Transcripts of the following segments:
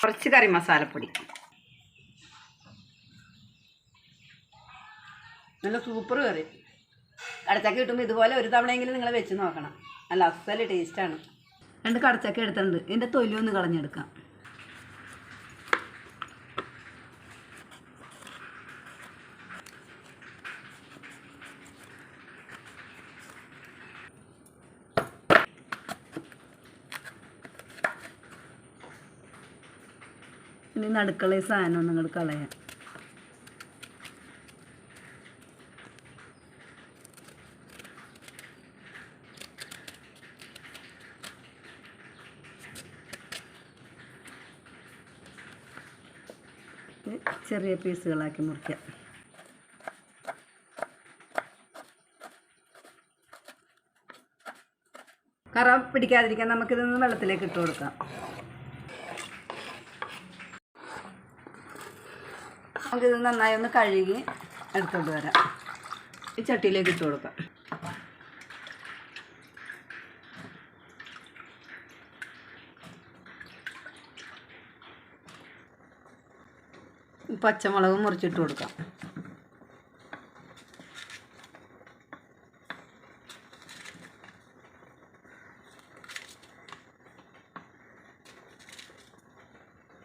കുറച്ച് കറി മസാലപ്പൊടി. നല്ല സൂപ്പർ കറി. കടച്ചക്ക കിട്ടുമ്പോൾ ഇതുപോലെ ഒരു തവണയെങ്കിലും നിങ്ങൾ വെച്ച് നോക്കണം. നല്ല അസൽ ടേസ്റ്റാണ് രണ്ട് കടച്ചക്ക എടുത്തിട്ടുണ്ട്. ഇതിന്റെ ഒന്ന് കളഞ്ഞെടുക്കാം. ഇനി നടുക്കള സാധനം ഇങ്ങോട്ട് കളയാം. ചെറിയ പീസുകളാക്കി മുറിക്കാം. കറ പിടിക്കാതിരിക്കാൻ നമുക്കിതൊന്ന് വെള്ളത്തിലേക്ക് ഇട്ട് കൊടുക്കാം. നമുക്കിത് നന്നായി ഒന്ന് കഴുകി എടുത്തോണ്ട് വരാം. ഈ ചട്ടിയിലേക്ക് ഇട്ട് കൊടുക്കാം. പച്ചമുളക് മുറിച്ചിട്ട് കൊടുക്കാം.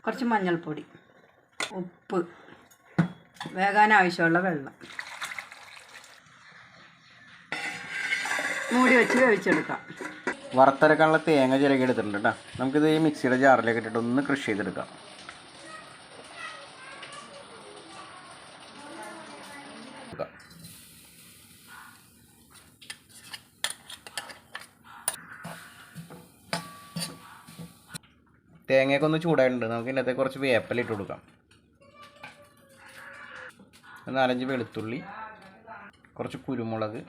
കുറച്ച് മഞ്ഞൾപ്പൊടി ഉപ്പ് വേകാൻ ആവശ്യമുള്ള വെള്ളം. മൂടി വെച്ച് വേവിച്ചെടുക്കാം. വറുത്തരക്കാനുള്ള തേങ്ങ ചിരകി എടുത്തിട്ടുണ്ട് കേട്ടോ നമുക്കിത് ഈ മിക്സിയുടെ ജാറിലേക്ക് ഇട്ടിട്ട് ഒന്ന് കൃഷി ചെയ്തെടുക്കാം. തേങ്ങയൊക്കെ ഒന്ന് ചൂടായിട്ടുണ്ട്. നമുക്ക് ഇതിനകത്ത് കുറച്ച് വേപ്പലിട്ട് കൊടുക്കാം. നാലഞ്ച് വെളുത്തുള്ളി കുറച്ച് കുരുമുളക്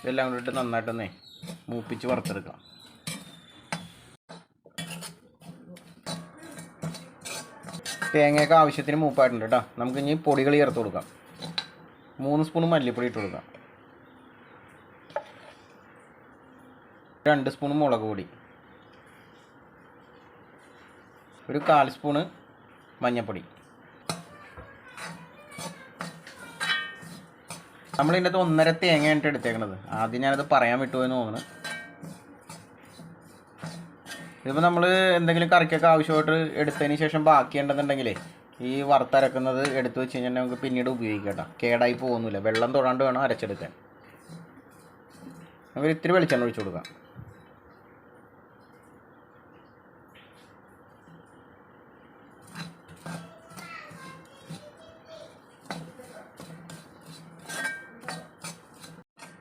ഇതെല്ലാം കൂടി ഇട്ട് നന്നായിട്ടൊന്നേ മൂപ്പിച്ച് വറുത്തെടുക്കാം. തേങ്ങയൊക്കെ ആവശ്യത്തിന് മൂപ്പായിട്ടുണ്ട് കേട്ടോ. നമുക്ക് ഇനി പൊടികൾ ചേർത്ത് കൊടുക്കാം. മൂന്ന് സ്പൂൺ മല്ലിപ്പൊടി ഇട്ട് കൊടുക്കാം. രണ്ട് സ്പൂൺ മുളക് പൊടി. ഒരു കാൽ സ്പൂണ് മഞ്ഞൾപ്പൊടി നമ്മൾ ഇതിന്റെ ഒന്നര തേങ്ങയായിട്ട് എടുത്തേക്കണത്. ആദ്യം ഞാനത് പറയാൻ വിട്ടുപോയെന്ന് തോന്നുന്നു. ഇതിപ്പോൾ നമ്മൾ എന്തെങ്കിലും കറിക്കൊക്കെ ആവശ്യമായിട്ട് എടുത്തതിന് ശേഷം ബാക്കിയുണ്ടെന്നുണ്ടെങ്കിലേ ഈ വറുത്തരക്കുന്നത് എടുത്തു വെച്ച് കഴിഞ്ഞാൽ നമുക്ക് പിന്നീട് ഉപയോഗിക്കാം കേടായി പോകുന്നില്ല. വെള്ളം തൊടാണ്ട് വേണം അരച്ചെടുക്കാൻ. നമുക്ക് ഇത്തിരി വെളിച്ചെണ്ണ ഒഴിച്ചു കൊടുക്കാം.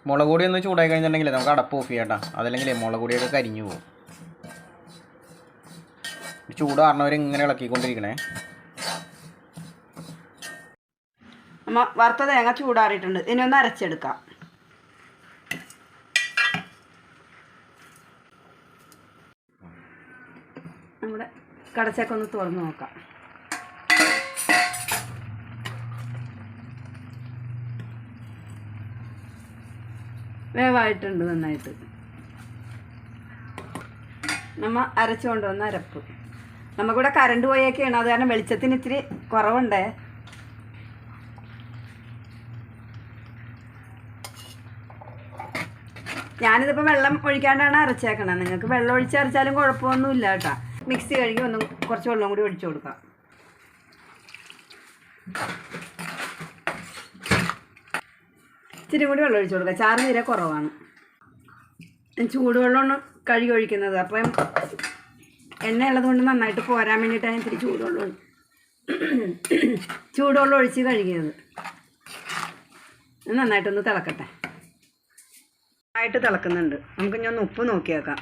മുളക് പൊടി ഒന്ന് ചൂടായി കഴിഞ്ഞിട്ടുണ്ടെങ്കിൽ നമുക്ക് അടപ്പ് ഓഫ് ചെയ്യാം അതല്ലെങ്കിൽ മുളക് പൊടിയൊക്കെ കരിഞ്ഞു പോകും. ചൂടാറണവർ ഇങ്ങനെ ഇളക്കിക്കൊണ്ടിരിക്കണേ. അമ്മ വറുത്ത തേങ്ങ ചൂടാറിയിട്ടുണ്ട്. ഇനി ഒന്ന് അരച്ചെടുക്കാം. നമ്മുടെ കടച്ചൊക്കെ ഒന്ന് തുറന്ന് നോക്കാം. വേവായിട്ടുണ്ട് നന്നായിട്ട്. നമ്മ അരച്ചുകൊണ്ട് വന്ന അരപ്പ്. നമുക്കിവിടെ കറണ്ട് പോയൊക്കെയാണ് അത് കാരണം വെളിച്ചത്തിന് ഇത്തിരി കുറവുണ്ടേ. ഞാനിതിപ്പോൾ വെള്ളം ഒഴിക്കാണ്ടാണ് അരച്ചേക്കണത് നിങ്ങൾക്ക് വെള്ളം ഒഴിച്ച് അരച്ചാലും കുഴപ്പമൊന്നുമില്ല കേട്ടോ. മിക്സി കഴുകി ഒന്നും കുറച്ച് വെള്ളം കൂടി ഒഴിച്ചു കൊടുക്കാം. ഇച്ചിരി കൂടി വെള്ളം ഒഴിച്ചു കൊടുക്കുക ചാറ് തീരെ കുറവാണ്. ചൂടുവെള്ളമാണ് കഴുകി ഒഴിക്കുന്നത്. അപ്പം എണ്ണ ഉള്ളത് കൊണ്ട് നന്നായിട്ട് പോരാൻ വേണ്ടിയിട്ടാണ് ഇത്തിരി ചൂടുവെള്ളം ചൂടുവെള്ളം ഒഴിച്ച് കഴുകിയത്. നന്നായിട്ടൊന്ന് തിളക്കട്ടെ. ആയിട്ട് തിളക്കുന്നുണ്ട്. നമുക്ക് ഇനി ഒന്ന് ഉപ്പ് നോക്കിയേക്കാം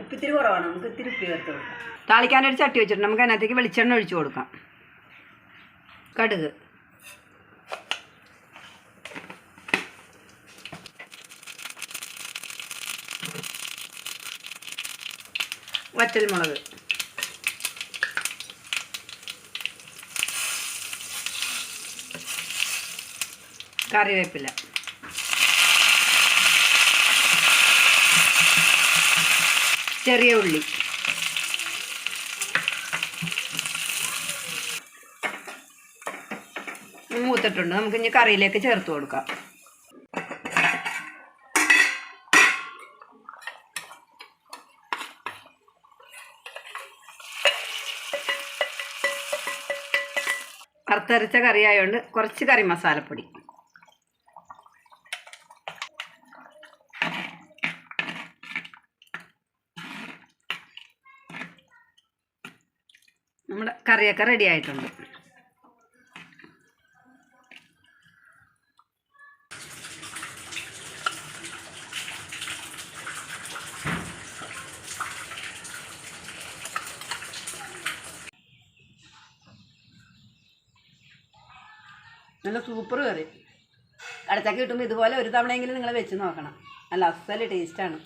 ഉപ്പ് ഇത്തിരി കുറവാണ്. നമുക്ക് ഇത്തിരി ഉപ്പ് ചേർത്ത് താളിക്കാനൊരു ചട്ടി വെച്ചിട്ടുണ്ട്. നമുക്ക് അതിനകത്തേക്ക് വെളിച്ചെണ്ണ ഒഴിച്ചു കൊടുക്കാം. കടുക്. വറ്റൽമുളക്. കറിവേപ്പില. ചെറിയ ഉള്ളി. മൂത്തിട്ടുണ്ട്. നമുക്ക് ഇനി കറിയിലേക്ക് ചേർത്ത് കൊടുക്കാം. വറുത്തരച്ച കറി ആയതുകൊണ്ട് കുറച്ച് കറി മസാലപ്പൊടി. നമ്മുടെ കറിയൊക്കെ റെഡി ആയിട്ടുണ്ട്. നല്ല സൂപ്പർ കറി. കടച്ചക്ക കിട്ടുമ്പോൾ ഇതുപോലെ ഒരു തവണയെങ്കിലും നിങ്ങൾ വെച്ച് നോക്കണം. നല്ല അസൽ ടേസ്റ്റാണ്